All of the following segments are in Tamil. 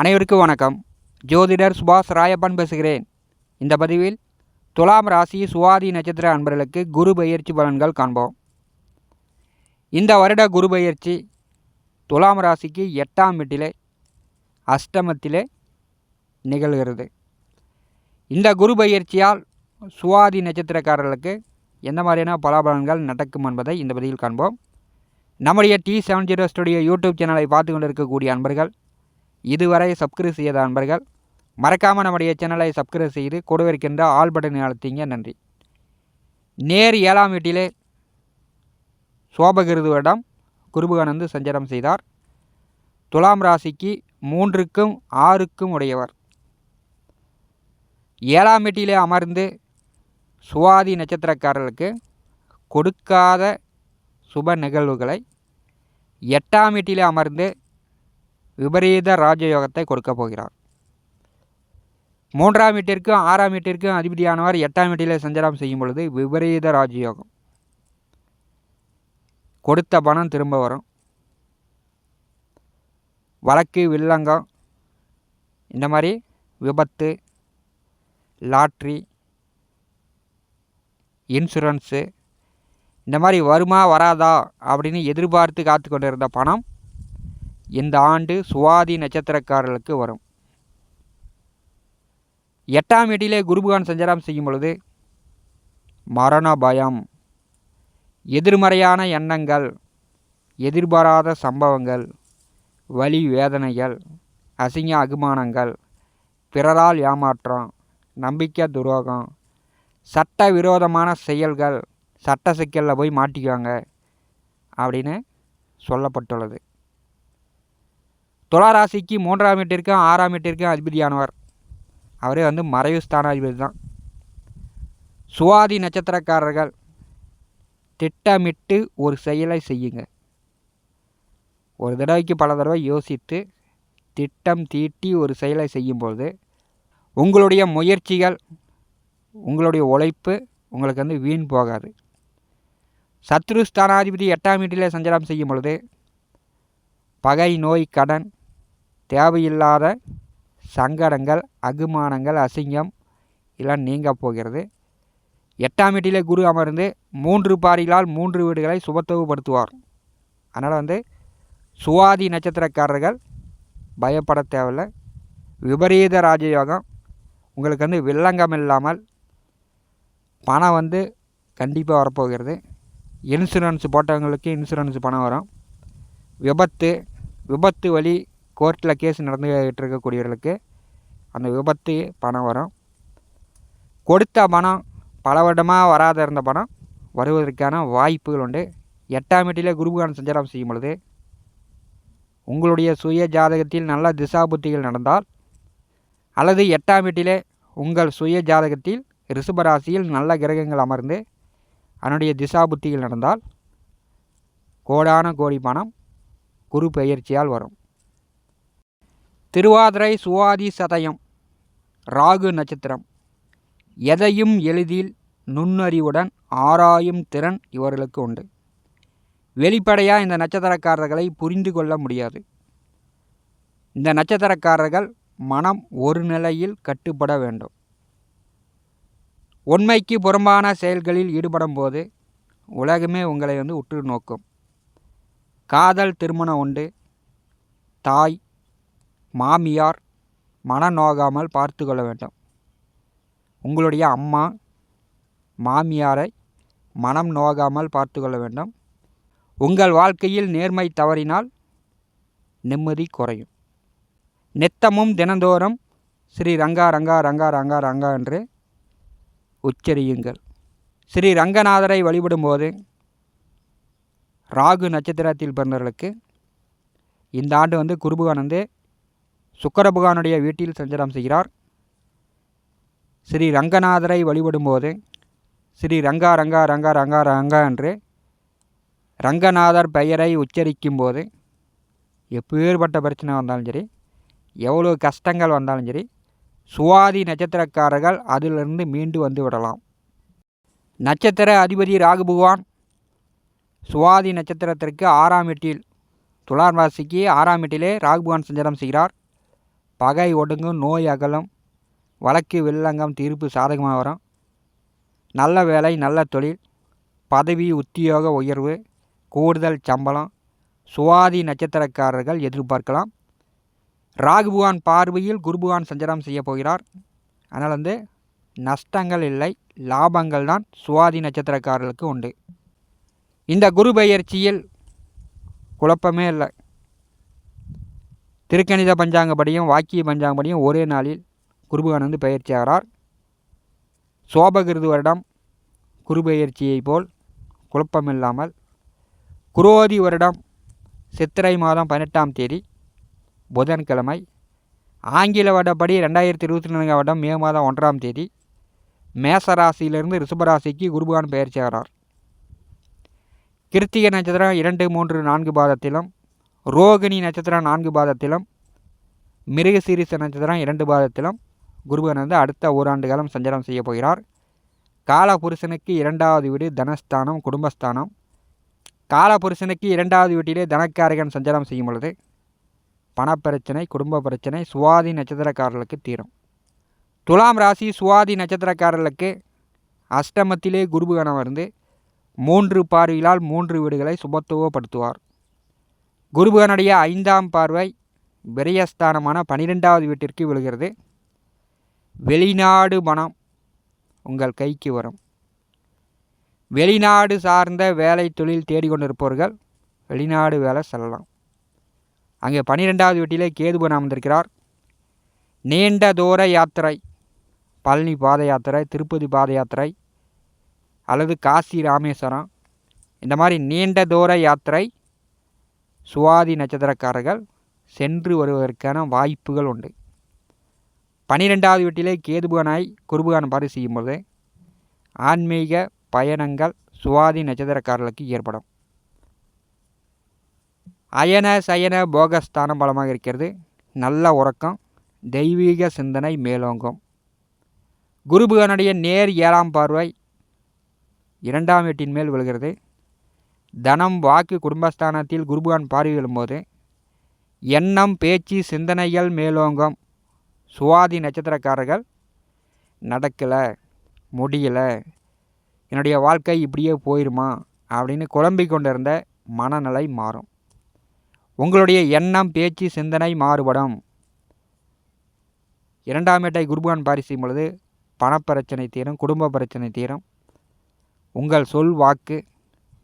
அனைவருக்கும் வணக்கம். ஜோதிடர் சுபாஷ் ராயப்பன் பேசுகிறேன். இந்த பதிவில் துலாம் ராசி சுவாதி நட்சத்திர அன்பர்களுக்கு குரு பயிற்சி பலன்கள் காண்போம். இந்த வருட குரு பயிற்சி துலாம் ராசிக்கு எட்டாம் வீட்டிலே அஷ்டமத்திலே நிகழ்கிறது. இந்த குரு பயிற்சியால் சுவாதி நட்சத்திரக்காரர்களுக்கு எந்த மாதிரியான பலாபலன்கள் நடக்கும் என்பதை இந்த பதிவில் காண்போம். நம்முடைய T seven zero studio YouTube சேனலை பார்த்து கொண்டிருக்கக்கூடிய அன்பர்கள் இதுவரை சப்ஸ்கிரைப் செய்யாத அன்பர்கள் மறக்காமல் நம்முடைய சேனலை சப்ஸ்கிரைப் செய்து கொடுவிருக்கின்ற ஆல் பட்டனை அழுத்திங்க. நன்றி. நேர் ஏழாம் வீட்டிலே சோபகிருதுவிடம் குருபகானந்து சஞ்சாரம் செய்தார். துலாம் ராசிக்கு மூன்றுக்கும் ஆறுக்கும் உடையவர். ஏழாம் வீட்டிலே அமர்ந்து சுவாதி நட்சத்திரக்காரர்களுக்கு கொடுக்காத சுப நிகழ்வுகளை எட்டாம் வீட்டிலே அமர்ந்து விபரீத ராஜயோகத்தை கொடுக்க போகிறார் மூன்றாம் வீட்டிற்கும் ஆறாம் வீட்டிற்கும் அதிபதியானவர் எட்டாம் வீட்டிலே சஞ்சாரம் செய்யும் பொழுது விபரீத ராஜயோகம். கொடுத்த பணம் திரும்ப வரும். வழக்கு வில்லங்கம் இந்த மாதிரி விபத்து லாட்ரி இன்சூரன்ஸு இந்த மாதிரி வருமா வராதா அப்படின்னு எதிர்பார்த்து காத்து கொண்டிருந்த பணம் இந்த ஆண்டு சுவாதி நட்சத்திரக்காரர்களுக்கு வரும். எட்டாம் வீட்டிலே குருபகான் சஞ்சாரம் செய்யும் பொழுது மரண பயம் எதிர்மறையான எண்ணங்கள் எதிர்பாராத சம்பவங்கள் வலி வேதனைகள் அசிங்க அகுமானங்கள் பிறரால் ஏமாற்றம் நம்பிக்கை துரோகம் சட்ட விரோதமான செயல்கள் சட்ட சிக்கலில் போய் மாட்டிக்குவாங்க அப்படின்னு சொல்லப்பட்டுள்ளது. துளாராசிக்கு மூன்றாம் வீட்டிற்கும் ஆறாம் வீட்டிற்கும் அதிபதியானவர். அவரே வந்து மறைவு ஸ்தானாதிபதி தான் சுவாதி நட்சத்திரக்காரர்கள் திட்டமிட்டு ஒரு செயலை செய்யுங்க. ஒரு தடவைக்கு பல தடவை யோசித்து திட்டம் தீட்டி ஒரு செயலை செய்யும்பொழுது உங்களுடைய முயற்சிகள் உங்களுடைய உழைப்பு உங்களுக்கு வந்து வீண் போகாது. சத்ரு ஸ்தானாதிபதி எட்டாம் வீட்டிலே சஞ்சலம் செய்யும் பொழுது பகை நோய் கடன் தேவையில்லாத சங்கடங்கள் அகுமானங்கள் அசிங்கம் எல்லாம் நீங்க போகிறது. எட்டாம் வீட்டிலே குரு அமர்ந்து மூன்று பாரிகளால் மூன்று வீடுகளை சுபத்துவப்படுத்துவார் அதனால் வந்து சுவாதி நட்சத்திரக்காரர்கள் பயப்பட தேவையில்லை. விபரீத ராஜயோகம். உங்களுக்கு வந்து வில்லங்கம் இல்லாமல் பணம் வந்து கண்டிப்பாக வரப்போகிறது. இன்சூரன்ஸ் போட்டவங்களுக்கு இன்சூரன்ஸ் பணம் வரும். விபத்து விபத்து வழி கோர்ட்டில் கேஸ் நடந்துகிட்டு இருக்கக்கூடியவர்களுக்கு அந்த விபத்து பணம் வரும். கொடுத்த பணம் பல வருடமாக வராத இருந்த பணம் வருவதற்கான வாய்ப்புகள் உண்டு. எட்டாம் வீட்டிலே குருபகான் சஞ்சாரம் செய்யும் பொழுது உங்களுடைய சுய ஜாதகத்தில் நல்ல திசாபுத்திகள் நடந்தால் அல்லது எட்டாம் வீட்டிலே உங்கள் சுய ஜாதகத்தில் ரிஷபராசியில் நல்ல கிரகங்கள் அமர்ந்து அதனுடைய திசாபுத்திகள் நடந்தால் கோடான கோடி பணம் குரு பெயர்ச்சியால் வரும். திருவாதிரை சுவாதி சதயம் ராகு நட்சத்திரம். எதையும் எளிதில் நுண்ணறிவுடன் ஆராயும் திறன் இவர்களுக்கு உண்டு. வெளிப்படையாக இந்த நட்சத்திரக்காரர்களை புரிந்து கொள்ள முடியாது. இந்த நட்சத்திரக்காரர்கள் மனம் ஒரு நிலையில் கட்டுப்பட வேண்டும். உண்மைக்கு புறம்பான செயல்களில் ஈடுபடும் போது உலகமே உங்களை வந்து உற்று நோக்கும். காதல் திருமணம் உண்டு. தாய் மாமியார் மன நோகாமல் பார்த்து கொள்ள வேண்டும். உங்களுடைய அம்மா மாமியாரை மனம் நோகாமல் பார்த்து கொள்ள வேண்டும். உங்கள் வாழ்க்கையில் நேர்மை தவறினால் நிம்மதி குறையும். நித்தமும் தினந்தோறும் ஸ்ரீ ரங்கா ரங்கா ரங்கா ரங்கா ரங்கா என்று உச்சரியுங்கள். ஸ்ரீ ரங்கநாதரை வழிபடும்போது ராகு நட்சத்திரத்தில் பிறந்தவர்களுக்கு இந்த ஆண்டு வந்து குருபகான் வந்து சுக்கர பகவானுடைய வீட்டில் சஞ்சாரம் செய்கிறார். ஸ்ரீ ரங்கநாதரை வழிபடும்போது ஸ்ரீ ரங்கா ரங்கா ரங்கா ரங்கா ரங்கா என்று ரங்கநாதர் பெயரை உச்சரிக்கும் போது எப்பேற்பட்ட பிரச்சனை வந்தாலும் சரி எவ்வளோ கஷ்டங்கள் வந்தாலும் சரி சுவாதி நட்சத்திரக்காரர்கள் அதிலிருந்து மீண்டு வந்து விடலாம். நட்சத்திர அதிபதி ராகு பகவான் சுவாதி நட்சத்திரத்திற்கு ஆறாம் எட்டில் துலார் ராசிக்கு ஆறாம் எட்டிலே ராகு பகவான் சஞ்சாரம் செய்கிறார். பகை ஒடுங்கும் நோய் அகலும் வழக்கு வில்லங்கம் தீர்ப்பு சாதகமாக வரும். நல்ல வேலை நல்ல தொழில் பதவி உத்தியோக உயர்வு கூடுதல் சம்பளம் சுவாதி நட்சத்திரக்காரர்கள் எதிர்பார்க்கலாம். ராகுபுவான் பார்வையில் குருபுவான் சஞ்சாரம் செய்ய போகிறார். அதனால் வந்து நஷ்டங்கள் இல்லை லாபங்கள் தான் சுவாதி நட்சத்திரக்காரர்களுக்கு உண்டு. இந்த குரு பயிற்சியில் குழப்பமே இல்லை. திருக்கணித பஞ்சாங்கப்படியும் வாக்கிய பஞ்சாங்கப்படியும் ஒரே நாளில் குருபகான் வந்து பயிற்சி ஆகிறார் சோபகிருது வருடம் குரு பயிற்சியை போல் குழப்பமில்லாமல் குரோதி வருடம் சித்திரை மாதம் பதினெட்டாம் தேதி புதன்கிழமை ஆங்கில வருடப்படி ரெண்டாயிரத்தி இருபத்தி நான்காம் வருடம் மே மாதம் ஒன்றாம் தேதி மேசராசியிலிருந்து ரிஷபராசிக்கு குருபகான் பயிற்சி ஆகிறார் கிருத்திகை நட்சத்திரம் இரண்டு மூன்று நான்கு பாதத்திலும் ரோகிணி நட்சத்திரம் நான்கு பாதத்திலும் மிருகசீரிச நட்சத்திரம் இரண்டு பாதத்திலும் குருபகன் வந்து அடுத்த ஓராண்டு காலம் சஞ்சாரம் செய்ய போகிறார். காலபுருஷனுக்கு இரண்டாவது வீடு தனஸ்தானம் குடும்பஸ்தானம். காலபுருஷனுக்கு இரண்டாவது வீட்டிலே தனக்காரகன் சஞ்சாரம் செய்யும் பொழுது பணப்பிரச்சனை குடும்ப பிரச்சனை சுவாதி நட்சத்திரக்காரர்களுக்கு தீரும். துலாம் ராசி சுவாதி நட்சத்திரக்காரர்களுக்கு அஷ்டமத்திலே குருபகனம் இருந்து மூன்று பார்வையிலால் மூன்று வீடுகளை சுபத்துவப்படுத்துவார். குருபகனுடைய ஐந்தாம் பார்வை விரயஸ்தானமான பனிரெண்டாவது வீட்டிற்கு விழுகிறது. வெளிநாடு மனம் உங்கள் கைக்கு வரும். வெளிநாடு சார்ந்த வேலை தொழில் தேடிக்கொண்டிருப்பவர்கள் வெளிநாடு வேலை செல்லலாம். அங்கே பனிரெண்டாவது வீட்டிலே கேதுபன் அமர்ந்திருக்கிறார். நீண்ட தூர யாத்திரை பழனி பாத யாத்திரை திருப்பதி பாத யாத்திரை அல்லது காசி ராமேஸ்வரம். இந்த மாதிரி நீண்ட தூர யாத்திரை சுவாதி நட்சத்திரக்காரர்கள் சென்று வருவதற்கான வாய்ப்புகள் உண்டு. பனிரெண்டாவது வீட்டிலே கேதுபுகனாய் குருபுகான் பாரு செய்யும்போது ஆன்மீக பயணங்கள் சுவாதி நட்சத்திரக்காரர்களுக்கு ஏற்படும். அயன சயன போகஸ்தானம் பலமாக இருக்கிறது. நல்ல உறக்கம் தெய்வீக சிந்தனை மேலோங்கும். குருபுகனுடைய நேர் ஏழாம் பார்வை இரண்டாம் வீட்டின் மேல் விழுகிறது. தனம் வாக்கு குடும்பஸ்தானத்தில் குருபகான் பார்வை விழும்போது எண்ணம் பேச்சு சிந்தனைகள் மேலோங்கும். சுவாதி நட்சத்திரக்காரர்கள் நடக்கலை முடியலை என்னுடைய வாழ்க்கை இப்படியே போயிருமா? அப்படின்னு குழம்பிக் கொண்டிருந்த மனநிலை மாறும். உங்களுடைய எண்ணம் பேச்சு சிந்தனை மாறுபடும். இரண்டாம் ஏட்டை குருபான் பாரி பொழுது பணப்பிரச்சனை தீரும் குடும்ப பிரச்சனை தீரும். உங்கள் சொல் வாக்கு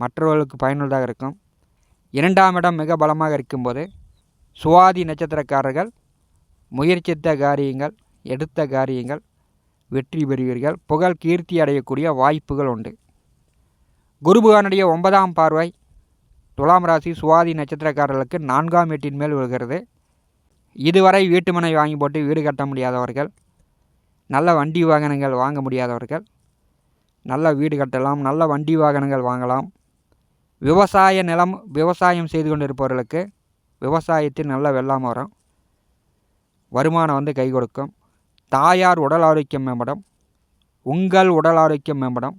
மற்றவர்களுக்கு பயனுள்ளதாக இருக்கும். இரண்டாம் இடம் மிக பலமாக இருக்கும்போது சுவாதி நட்சத்திரக்காரர்கள் முயற்சித்த காரியங்கள் எடுத்த காரியங்கள் வெற்றி பெறுவீர்கள். புகழ் கீர்த்தி அடையக்கூடிய வாய்ப்புகள் உண்டு. குருபகானுடைய ஒன்பதாம் பார்வை துலாம் ராசி சுவாதி நட்சத்திரக்காரர்களுக்கு நான்காம் வீட்டின் மேல் விழுகிறது. இதுவரை வீட்டுமனை வாங்கி போட்டு வீடு கட்ட முடியாதவர்கள் நல்ல வண்டி வாகனங்கள் வாங்க முடியாதவர்கள் நல்ல வீடு கட்டலாம் நல்ல வண்டி வாகனங்கள் வாங்கலாம் விவசாய நிலம் விவசாயம் செய்து கொண்டிருப்பவர்களுக்கு விவசாயத்தில் நல்ல வெள்ளாமை வரும். வருமானம் வந்து கை கொடுக்கும். தாயார் உடல் ஆரோக்கியம் மேம்படும். உங்கள் உடல் ஆரோக்கியம் மேம்படும்.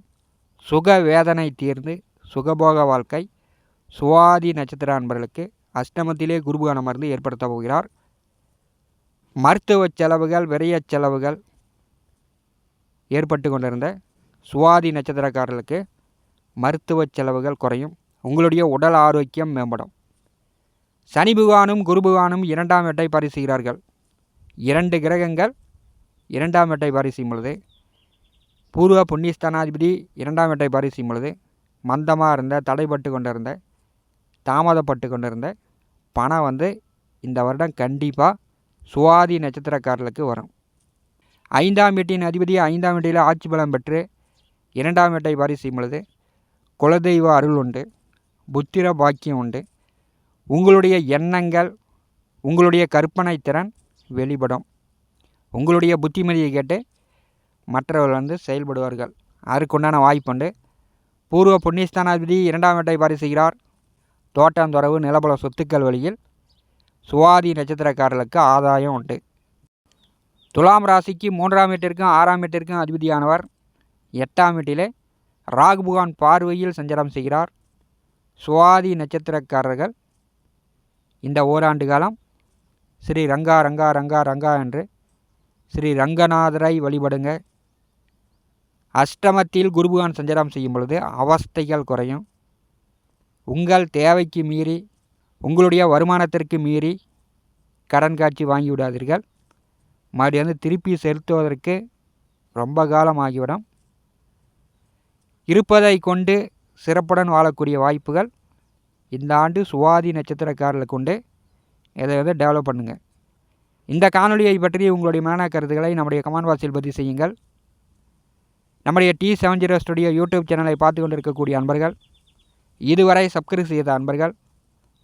சுக வேதனை தீர்ந்து சுகபோக வாழ்க்கை. சுவாதி நட்சத்திர அன்பர்களுக்கு அஷ்டமத்திலே குருபுகான மருந்து ஏற்படுத்த போகிறார். மருத்துவ செலவுகள் விரைய செலவுகள் ஏற்பட்டு கொண்டிருந்த சுவாதி நட்சத்திரக்காரர்களுக்கு மருத்துவ செலவுகள் குறையும். உங்களுடைய உடல் ஆரோக்கியம் மேம்படும். சனி புகானும் குரு புகானும் இரண்டாம் எட்டை பரிசுகிறார்கள். இரண்டு கிரகங்கள் இரண்டாம் எட்டை பாரிசியும் பொழுது பூர்வ புண்ணியஸ்தானாதிபதி இரண்டாம் வேட்டை பாரிசியும் பொழுது மந்தமாக இருந்த தடைப்பட்டு கொண்டிருந்த தாமதப்பட்டு கொண்டிருந்த பணம் வந்து இந்த வருடம் கண்டிப்பாக சுவாதி நட்சத்திரக்காரர்களுக்கு வரும். ஐந்தாம் வீட்டின் அதிபதி ஐந்தாம் வீட்டில் ஆட்சி பலம் பெற்று இரண்டாம் வீட்டை பரிசு பொழுது குலதெய்வ அருள் உண்டு. புத்திர பாக்கியம் உண்டு. உங்களுடைய எண்ணங்கள் உங்களுடைய கற்பனை திறன் வெளிப்படும். உங்களுடைய புத்திமதியை கேட்டு மற்றவர்கள் வந்து செயல்படுவார்கள். அதற்குண்டான வாய்ப்புண்டு பூர்வ புண்ணியஸ்தானாதிபதி இரண்டாம் வீட்டை பாரி செய்கிறார். தோட்டந்தொரவு நிலபல சொத்துக்கள் வழியில் சுவாதி நட்சத்திரக்காரர்களுக்கு ஆதாயம் உண்டு. துலாம் ராசிக்கு மூன்றாம் வீட்டிற்கும் ஆறாம் வீட்டிற்கும் அதிபதியானவர். எட்டாம் வீட்டிலே ராகுபுகான் பார்வையில் சஞ்சாரம் செய்கிறார். சுவாதி நட்சத்திரக்காரர்கள் இந்த ஓராண்டு காலம் ஸ்ரீ ரங்கா ரங்கா ரங்கா ரங்கா என்று ஸ்ரீ ரங்கநாதரை வழிபடுங்க. அஷ்டமத்தில் குருபகான் சஞ்சாரம் செய்யும் பொழுது அவஸ்தைகள் குறையும். உங்கள் தேவைக்கு மீறி உங்களுடைய வருமானத்திற்கு மீறி கடன் காட்சி வாங்கி விடாதீர்கள். மறுபடியும் வந்து திருப்பி செலுத்துவதற்கு ரொம்ப காலம் ஆகிவிடும். இருப்பதை கொண்டு சிறப்புடன் வாழக்கூடிய வாய்ப்புகள் இந்த ஆண்டு சுவாதி நட்சத்திரக்காரில் கொண்டு இதை வந்து டெவலப் பண்ணுங்கள் இந்த காணொலியை பற்றி உங்களுடைய மேன கருத்துக்களை நம்முடைய கமெண்ட் பாக்ஸில் பதிவு செய்யுங்கள். நம்முடைய T seven zero studio YouTube சேனலை பார்த்து கொண்டிருக்கக்கூடிய அன்பர்கள் இதுவரை சப்ஸ்கிரைப் செய்த அன்பர்கள்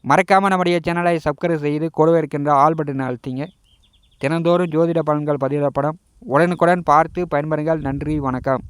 மறக்காமல் நம்முடைய சேனலை சப்ஸ்கிரைப் செய்து கொடுவே இருக்கின்ற ஆல் பட்டனை அழுத்திங்க. தினந்தோறும் ஜோதிட பலன்கள் பதிவிடப்படும். உடனுக்குடன் பார்த்து பயன்பெறுங்கள். நன்றி வணக்கம்.